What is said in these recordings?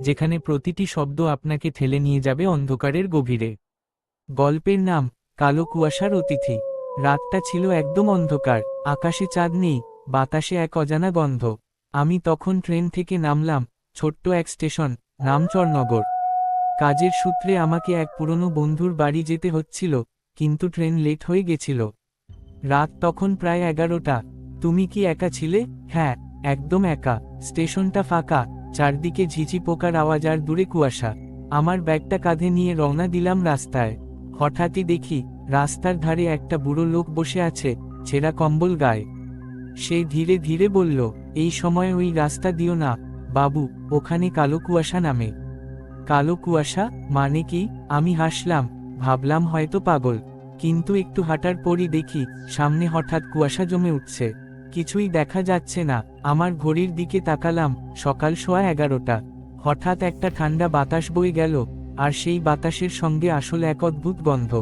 যেখানে প্রতিটি শব্দ আপনাকে ঠেলে নিয়ে যাবে অন্ধকারের গভীরে। গল্পের নাম, কালো কুয়াশার অতিথি। রাতটা ছিল একদম অন্ধকার, আকাশে চাঁদ নেই, বাতাসে এক অজানা গন্ধ। আমি তখন ট্রেন থেকে নামলাম, ছোট্ট এক স্টেশন নামচরনগর কাজের সূত্রে আমাকে এক পুরনো বন্ধুর বাড়ি যেতে হচ্ছিল, কিন্তু ট্রেন লেট হয়ে গেছিল। রাত তখন প্রায় এগারোটা। তুমি কি একা ছিলে? হ্যাঁ একদম একা। স্টেশনটা ফাঁকা চারদিকে ঝিঝি পোকার আওয়াজ আর দূরে কুয়াশা। আমার ব্যাগটা কাঁধে নিয়ে রওনা দিলাম রাস্তায়। হঠাৎই দেখি, রাস্তার ধারে একটা বুড়ো লোক বসে আছে, ছেঁড়া কম্বল গায়ে। সে ধীরে ধীরে বলল, এই সময় ওই রাস্তা দিও না, বাবু, ওখানে কালো কুয়াশা নামে। কালো কুয়াশা? মানে কি? আমি হাসলাম, ভাবলাম হয়তো পাগল। কিন্তু একটু হাঁটার পরই দেখি, সামনে হঠাৎ কুয়াশা জমে উঠছে। কিছুই দেখা যাচ্ছে না। আমার ঘড়ির দিকে তাকালাম, সকাল সোয়া এগারোটা। হঠাৎ একটা ঠান্ডা বাতাস বয়ে গেল, আর সেই বাতাসের সঙ্গে আসলে এক অদ্ভুত গন্ধ।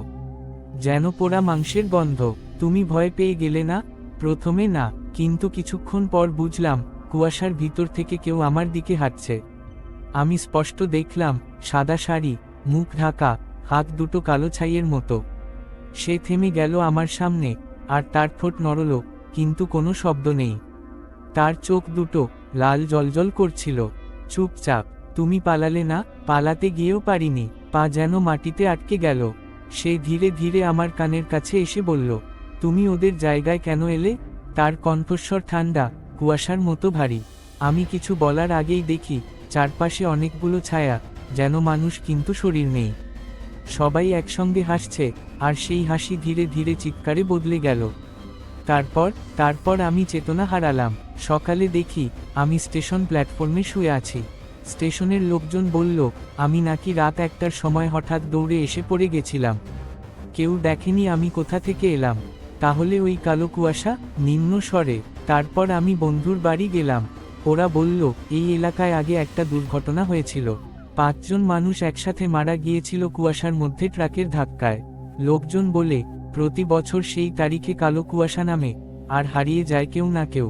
যেন পোড়া মাংসের গন্ধ। তুমি ভয় পেয়ে গেলে না? প্রথমে না, কিন্তু কিছুক্ষণ পর বুঝলাম, কুয়াশার ভিতর থেকে কেউ আমার দিকে হাঁটছে। আমি স্পষ্ট দেখলাম, সাদা শাড়ি, মুখ ঢাকা, হাত দুটো কালো ছাইয়ের মতো। সে থেমে গেল আমার সামনে, আর তার ঠোঁট নড়ল কিন্তু কোনো শব্দ নেই। তার চোখ দুটো লাল জলজল করছিল। চুপচাপ, তুমি পালালে না, পালাতে গিয়েও পারিনি, পা যেন মাটিতে আটকে গেল। সে ধীরে ধীরে আমার কানের কাছে এসে বলল, তুমি ওদের জায়গায় কেন এলে? তার কণ্ঠস্বর ঠান্ডা, কুয়াশার মতো ভারী। আমি কিছু বলার আগেই দেখি, চারপাশে অনেকগুলো ছায়া, যেন মানুষ কিন্তু শরীর নেই। সবাই একসঙ্গে হাসছে, আর সেই হাসি ধীরে ধীরে চিৎকারে বদলে গেল। তারপর তারপর আমি চেতনা হারালাম। সকালে দেখি, আমি স্টেশন প্ল্যাটফর্মে শুয়ে আছি। স্টেশনের লোকজন বলল, আমি নাকি রাত একটার সময় হঠাৎ দৌড়ে এসে পড়ে গেছিলাম। কেউ দেখেনি আমি কোথা থেকে এলাম। তাহলে ওই কালো কুয়াশা, নিম্ন স্বরে, তারপর আমি বন্ধুর বাড়ি গেলাম। ওরা বলল, এই এলাকায় আগে একটা দুর্ঘটনা হয়েছিল। পাঁচজন মানুষ একসাথে মারা গিয়েছিল কুয়াশার মধ্যে ট্রাকের ধাক্কায়। লোকজন বলে প্রতি বছর সেই তারিখে কালো কুয়াশা নামে, আর হারিয়ে যায় কেউ না কেউ।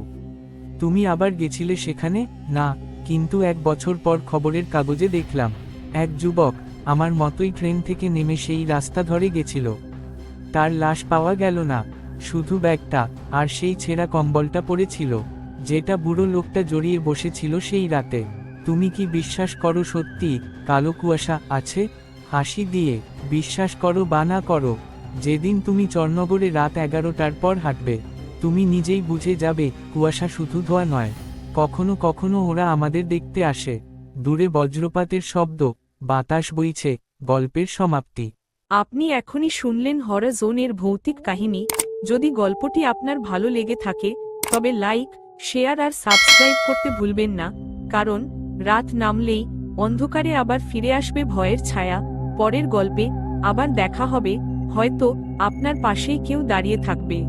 তুমি আবার গেছিলে সেখানে? না, কিন্তু এক বছর পর খবরের কাগজে দেখলাম, এক যুবক, আমার মতোই ট্রেন থেকে নেমে সেই রাস্তা ধরে গেছিল। তার লাশ পাওয়া গেল না, শুধু ব্যাগটা, আর সেই ছেঁড়া কম্বলটা পড়েছিল, যেটা বুড়ো লোকটা জড়িয়ে বসেছিল সেই রাতে। তুমি কি বিশ্বাস করো সত্যি, কালো কুয়াশা আছে? হাসি দিয়ে, বিশ্বাস করো বা না করো যেদিন তুমি চরনগরে রাত এগারোটার পর হাঁটবে, তুমি নিজেই বুঝে যাবে, কুয়াশা শুধু ধোয়া নয়। কখনো কখনো ওরা আমাদের দেখতে আসে। দূরে বজ্রপাতের শব্দ, বাতাস বইছে, গল্পের সমাপ্তি। আপনি এখনই শুনলেন হর জোনের ভৌতিক কাহিনী। যদি গল্পটি আপনার ভালো লেগে থাকে, তবে লাইক, শেয়ার আর সাবস্ক্রাইব করতে ভুলবেন না। কারণ, রাত নামলেই অন্ধকারে আবার ফিরে আসবে ভয়ের ছায়া। পরের গল্পে আবার দেখা হবে। হয়তো আপনার পাশেই কেউ দাঁড়িয়ে থাকবে।